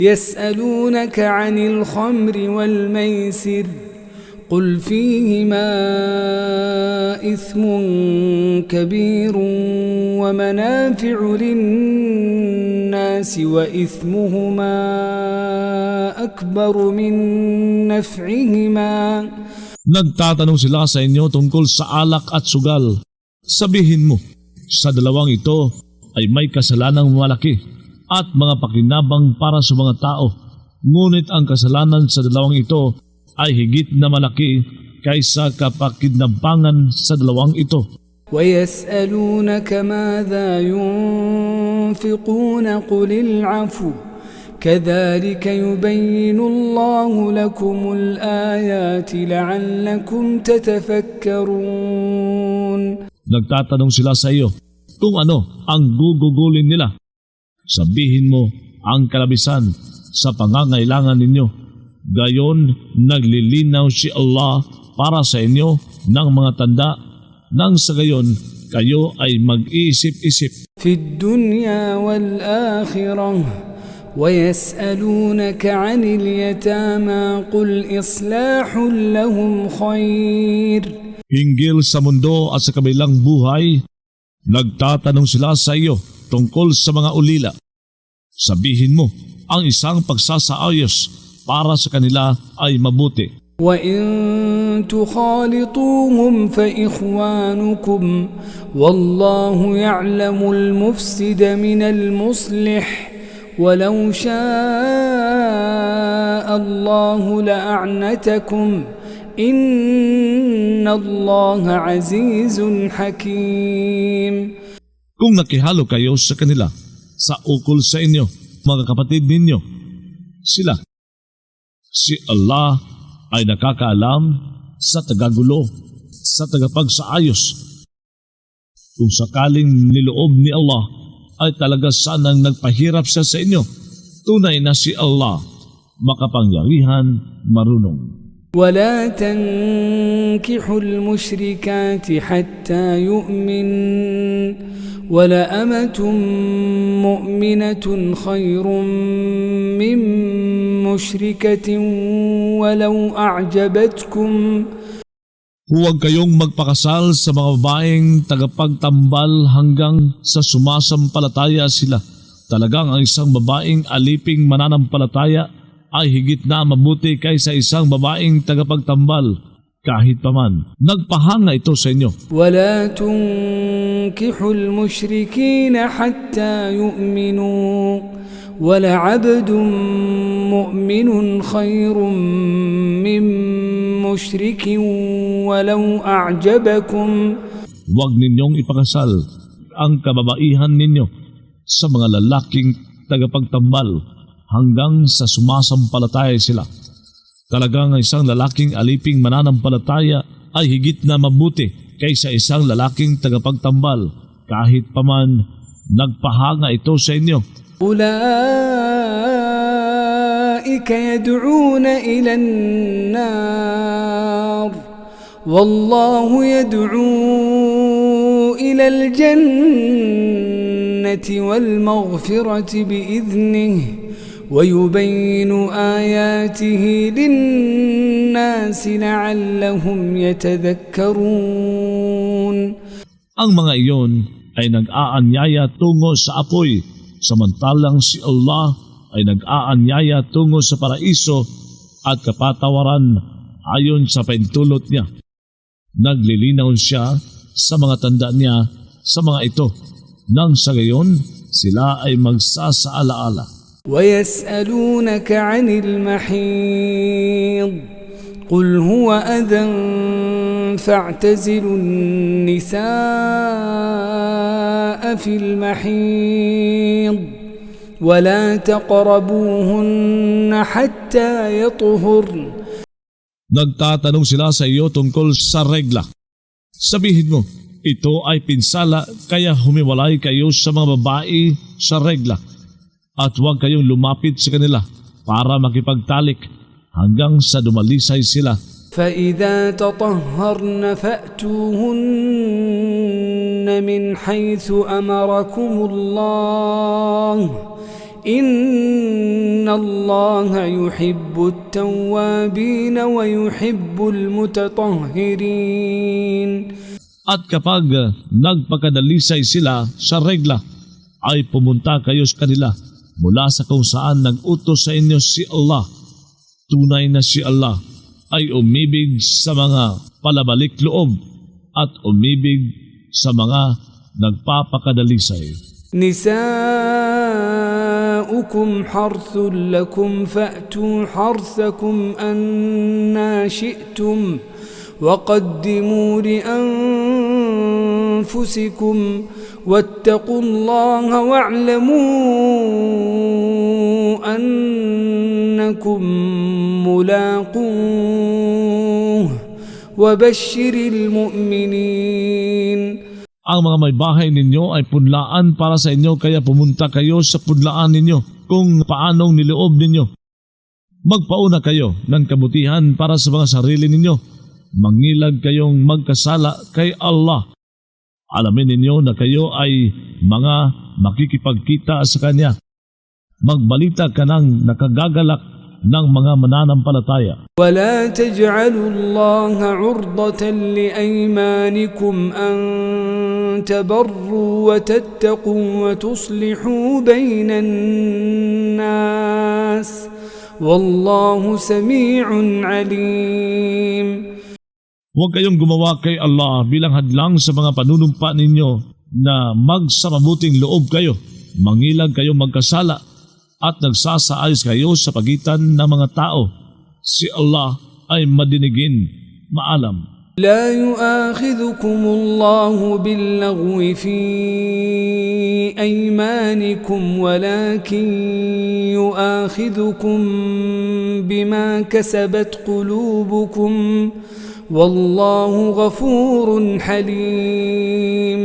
يسألونك عن الخمر والميسر قل فيهما إثم كبير ومنافع للناس وإثمهما أكبر من نفعهما Nagtatanong sila sa inyo tungkol sa alak at sugal. Sabihin mo, sa dalawang ito ay may kasalanang malaki at mga pakinabang para sa mga tao. Ngunit ang kasalanan sa dalawang ito ay higit na malaki kaysa kapakinabangan sa dalawang ito. ويسألونك ماذا ينفقون قل العفو كذلك يبين الله لكم الآيات لعلكم تتفكرون Nagtatanong sila sa iyo kung ano ang gugugulin nila. Sabihin mo ang kalabisan sa pangangailangan ninyo. Gayon, naglilinaw si Allah para sa inyo ng mga tanda nang sa gayon kayo ay mag-iisip-isip. في الدنيا والآخرة ويسألونك عن اليتامى قل إصلاح لهم خير Hinggil sa mundo at sa kabilang buhay, nagtatanong sila sa iyo tungkol sa mga ulila. Sabihin mo, ang isang pagsasaayos para sa kanila ay mabuti. وإن تخالطوهم فإخوانكم والله يعلم المفسد من المصلح ولو شاء الله لأعنتكم إن الله عزيز حكيم Kung nakihalo kayo sa kanila, sa ukol sa inyo, mga kapatid ninyo, sila. Si Allah ay nakakaalam sa tagagulo, sa tagapagsaayos. Kung sakaling niloob ni Allah ay talaga sanang nagpahirap siya sa inyo, tunay na si Allah, makapangyarihan, marunong. ولا تنكحوا المشركات حتى يؤمن ولأمة مؤمنة خير من مشركة ولو أعجبتكم Huwag kayong magpakasal sa mga babaeng tagapagtambal hanggang sa sumasampalataya sila. Talagang ang isang babaeng aliping mananampalataya ay higit na mabuti kaysa isang babaeng tagapagtambal kahit paman. Nagpahanga ito sa inyo. ولا تنكحوا المشركين حتى يؤمنوا ولعبد مؤمن خير من مشرك ولو أعجبكم Huwag ninyong ipakasal ang kababaihan ninyo sa mga lalaking tagapagtambal hanggang sa sumasampalataya sila. Talagang isang lalaking aliping mananampalataya ay higit na mabuti kaysa isang lalaking tagapagtambal. Kahit paman nagpahanga ito sa inyo. Ulaika yad'una ila an-nar wallahu yad'u ila al-jannati wal-maghfirati bi idnihi ويبين آياته للناس لعلهم يتذكرون Ang mga iyon ay nag-aanyaya tungo sa apoy, samantalang si Allah ay nag-aanyaya tungo sa paraiso at kapatawaran ayon sa paintulot niya. Naglilinaw siya sa mga tanda niya sa mga ito, nang sa gayon sila ay magsasaalaala. ويسألونك عن المحيض قل هو أذى فاعتزلوا النساء في المحيض ولا تقربوهن حتى يطهرن Nagtatanong sila sa iyo tungkol sa regla. Sabihin mo, ito ay pinsala kaya humiwalay kayo sa mga babae sa regla at huwag kayong lumapit sa kanila para makipagtalik hanggang sa dumalisay sila. فإذا تطهرن فأتوهن من حيث أمركم الله إن الله يحب التوابين ويحب المتطهرين At kapag uh, nagpakadalisay sila sa regla, ay pumunta kayo sa kanila mula sa kung saan nag-utos sa inyo si Allah. Tunay na si Allah ay umibig sa mga palabalik loob at umibig sa mga nagpapakadalisay. نساؤكم حرث لكم فأتوا حرثكم أنا شئتم وقدموا لأنفسكم واتقوا الله واعلموا أنكم ملاقوه وبشر المؤمنين Ang mga may bahay ninyo ay punlaan para sa inyo kaya pumunta kayo sa punlaan ninyo kung paanong niloob ninyo. Magpauna kayo ng kabutihan para sa mga sarili ninyo. Mangilag kayong magkasala kay Allah. Alamin ninyo na kayo ay mga makikipagkita sa Kanya. Magbalita ka ng nakagagalak ng mga mananampalataya. ولا تجعلوا الله عرضة لأيمانكم أن تبروا وتتقوا وتصلحوا بين الناس والله سميع عليم Huwag kayong gumawa kay Allah bilang hadlang sa mga panunumpa ninyo na magsamabuting loob kayo, mangilag kayo magkasala at nagsasaayos kayo sa pagitan ng mga tao. Si Allah ay madinigin, maalam. لا يؤاخذكم الله باللغو في أيمانكم ولكن يؤاخذكم بما كسبت قلوبكم والله غفور حليم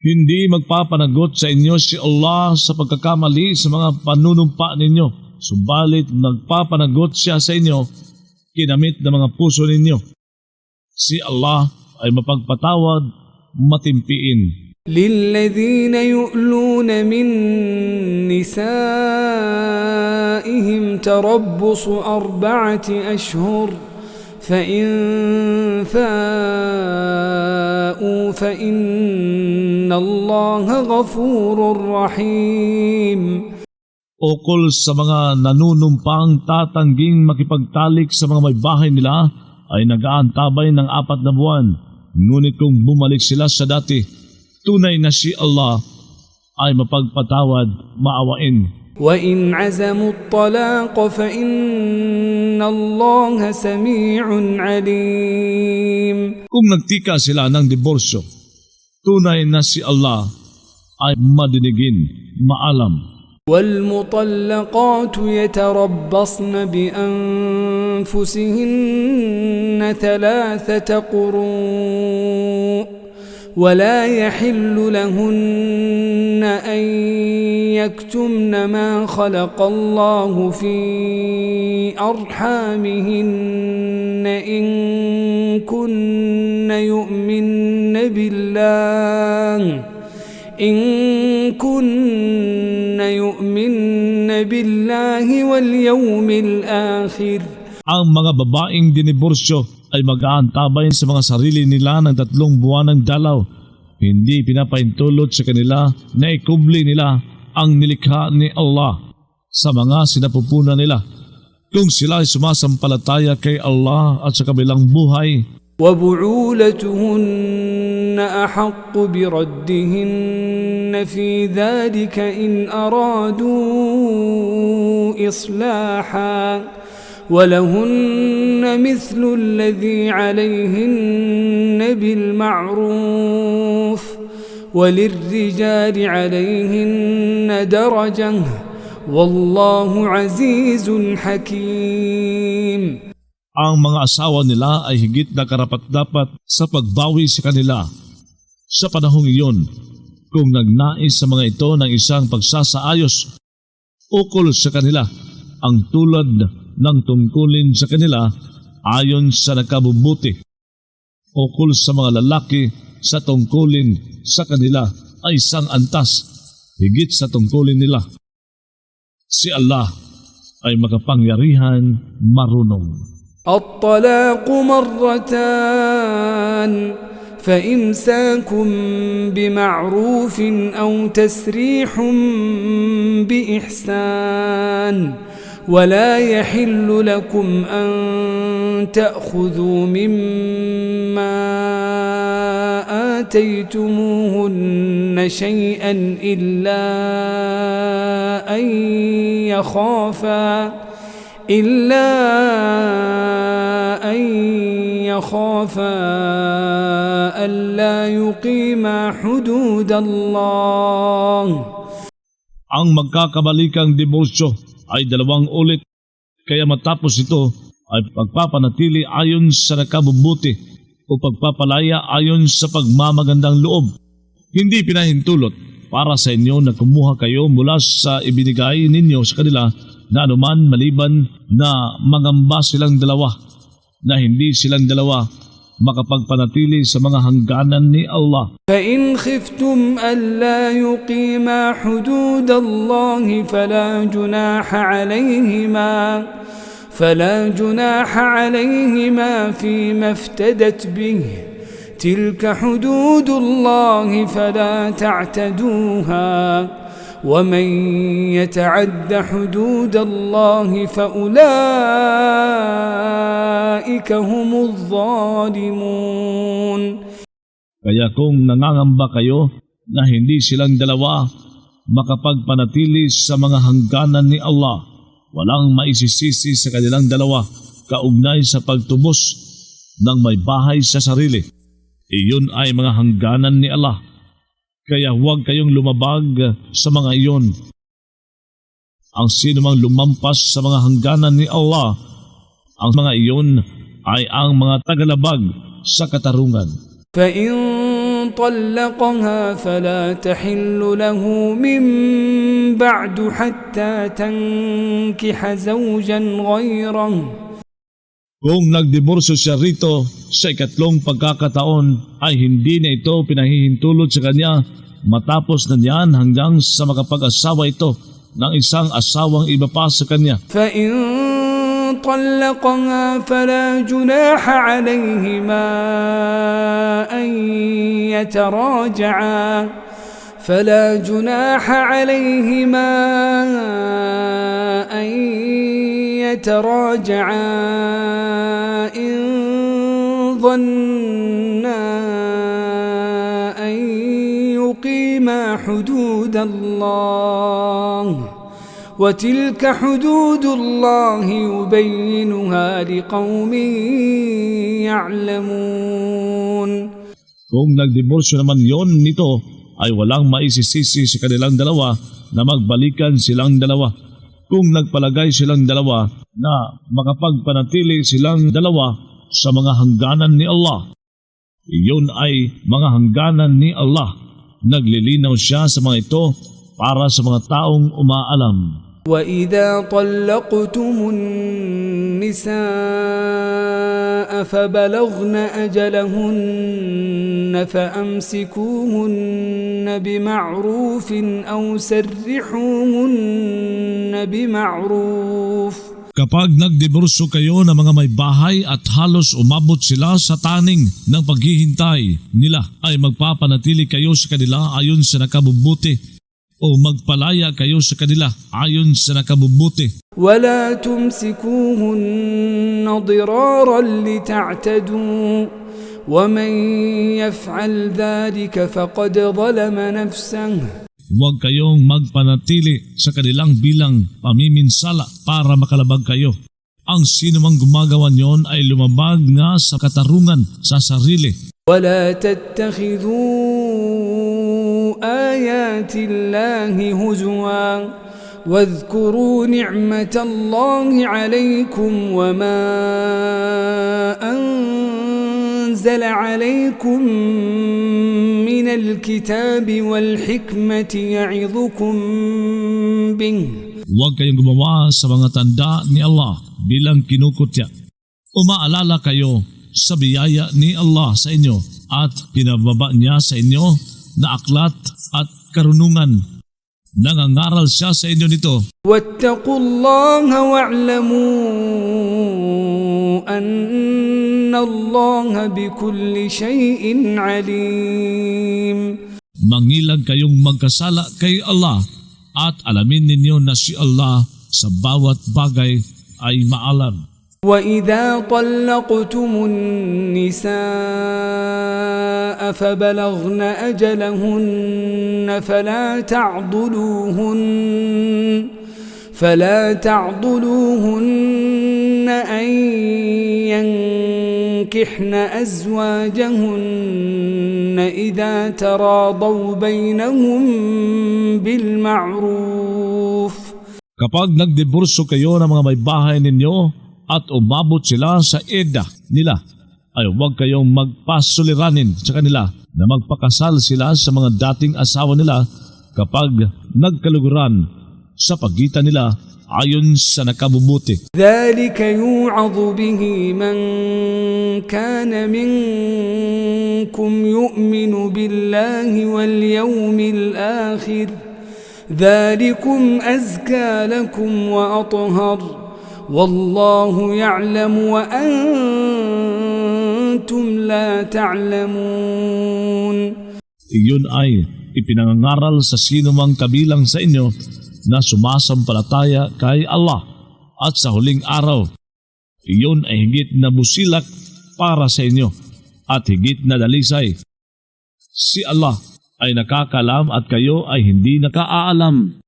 Hindi magpapanagot sa inyo si Allah sa pagkakamali sa mga panunumpa ninyo. Subalit nagpapanagot siya sa inyo kinamit ng mga puso ninyo. Si Allah ay mapagpatawad, matimpiin. للذين يؤلون من نسائهم تربص أربعة أشهر فإن فاءوا فإن الله غفور رحيم Ukol sa mga nanunumpang tatangging makipagtalik sa mga may bahay nila ay nag-aantabay ng apat na buwan. Ngunit kung bumalik sila sa dati, tunay na si Allah ay mapagpatawad, maawain. وإن عزموا الطلاق فإن الله سميع عليم Kung nagtika sila ng diborsyo, tunay na si Allah ay madinigin, maalam. والمطلقات يتربصن بأنفسهن ثلاثة قروء ولا يحل لهن أن يكتمن ما خلق الله في أرحامهن إن كن يؤمن بالله إن كن يؤمن بالله واليوم الآخر. Ang mga babaeng diniborsyo ay mag-aantabay sa mga sarili nila ng tatlong buwan ng dalaw. Hindi pinapahintulot sa kanila na ikubli nila ang nilikha ni Allah sa mga sinapupunan nila. Kung sila ay sumasampalataya kay Allah at sa kabilang buhay, وبعولتهن أحق بردهن في ذلك إن أرادوا إصلاحا ولهن مثل الذي عليهن بالمعروف وللرجال عليهن درجة والله عزيز حكيم ang mga asawa nila ay higit na karapat-dapat sa pagbawi sa kanila. Sa panahong iyon, kung nagnais sa mga ito ng isang pagsasaayos, ukol sa kanila ang tulad ng tungkulin sa kanila ayon sa nakabubuti. Ukol sa mga lalaki sa tungkulin sa kanila ay isang antas, higit sa tungkulin nila. Si Allah ay makapangyarihan marunong. الطلاق مرتان فإمساك بمعروف أو تسريح بإحسان ولا يحل لكم أن تأخذوا مما آتيتموهن شيئا إلا أن يخافا إلا أن يخافا ألا يقيما حدود الله Ang magkakabalikang diborsyo ay dalawang ulit, kaya matapos ito ay pagpapanatili ayon sa nakabubuti o pagpapalaya ayon sa pagmamagandang loob. Hindi pinahintulot para sa inyo na kumuha kayo mula sa ibinigay ninyo sa kanila na anuman maliban na mangamba silang dalawa na hindi silang dalawa makapagpanatili sa mga hangganan ni Allah. فإن خفتم ألا يقيما حدود الله فلا جناح عليهما فلا جناح عليهما فيما افتدت به تلك حدود الله فلا تعتدوها ومن يتعد حدود الله فأولئك هم الظالمون Kaya kung nangangamba kayo na hindi silang dalawa makapagpanatili sa mga hangganan ni Allah, walang maisisisi sa kanilang dalawa kaugnay sa pagtubos ng may bahay sa sarili. Iyon ay mga hangganan ni Allah. Kaya huwag kayong lumabag sa mga iyon. Ang sino mang lumampas sa mga hangganan ni Allah, ang mga iyon ay ang mga tagalabag sa katarungan. فإن طلقها فلا تحل له من بعد حتى تنكح زوجا غيره Kung nagdiborsyo siya rito sa ikatlong pagkakataon ay hindi na ito pinahihintulot sa kanya matapos na niyan hanggang sa makapag-asawa ito ng isang asawang iba pa sa kanya. فإن طلقها فلا جناح عليهما أن يتراجعا. فلا جناح عليهما أن يتراجعا. إن ظنا أن يقيما حدود الله. وتلك حدود الله يبينها لقوم يعلمون Kung nagdiborsyo naman yon nito ay walang maisisisi sa kanilang dalawa na magbalikan silang dalawa. Kung nagpalagay silang dalawa na makapagpanatili silang dalawa sa mga hangganan ni Allah. Iyon ay mga hangganan ni Allah. Naglilinaw siya sa mga ito para sa mga taong umaalam. وإذا طلقتم النساء فبلغن أجلهن فأمسكوهن بمعروف أو سرحوهن بمعروف Kapag nagdiborsyo kayo ng mga may bahay at halos umabot sila sa taning ng paghihintay nila ay magpapanatili kayo sa kanila ayon sa nakabubuti o magpalaya kayo sa kanila ayon sa nakabubuti. ولا تمسكوهن ضرارا لتعتدوا ومن يفعل ذلك فقد ظلم نفسه Huwag kayong magpanatili sa kanilang bilang pamiminsala para makalabag kayo. Ang sino mang gumagawa niyon ay lumabag nga sa katarungan sa sarili. ولا تتخذوا آيات الله هزوا واذكروا نعمة الله عليكم وما أنزل عليكم من الكتاب والحكمة يعظكم به Huwag kayong gumawa sa mga tanda ni Allah bilang kinukutya. Umaalala kayo sa biyaya ni Allah sa inyo at pinababa niya sa inyo na aklat at karunungan. Nangangaral siya sa inyo nito واتقوا الله واعلموا أن الله بكل شيء عليم Mangilag kayong magkasala kay Allah at alamin ninyo na si Allah sa bawat bagay ay maalam. وإذا طلقتم النساء فبلغن أجلهن فلا تعضلوهن فلا تعضلوهن أن ينكحن أزواجهن إذا تراضوا بينهم بالمعروف Kapag nagdiborso kayo ng mga may bahay ninyo at umabot sila sa eda nila, ay huwag kayong magpasuliranin sa kanila na magpakasal sila sa mga dating asawa nila kapag nagkaluguran sa pagitan nila ayon sa nakabubuti. ذلك يوعظ به من كان منكم يؤمن بالله واليوم الآخر ذلكم أزكى لكم وأطهر والله يعلم وأنتم لا تعلمون Iyon ay ipinangangaral sa sino mang kabilang sa inyo na sumasampalataya kay Allah at sa huling araw. Iyon ay higit na busilak para sa inyo at higit na dalisay. Si Allah ay nakakalam at kayo ay hindi nakaalam.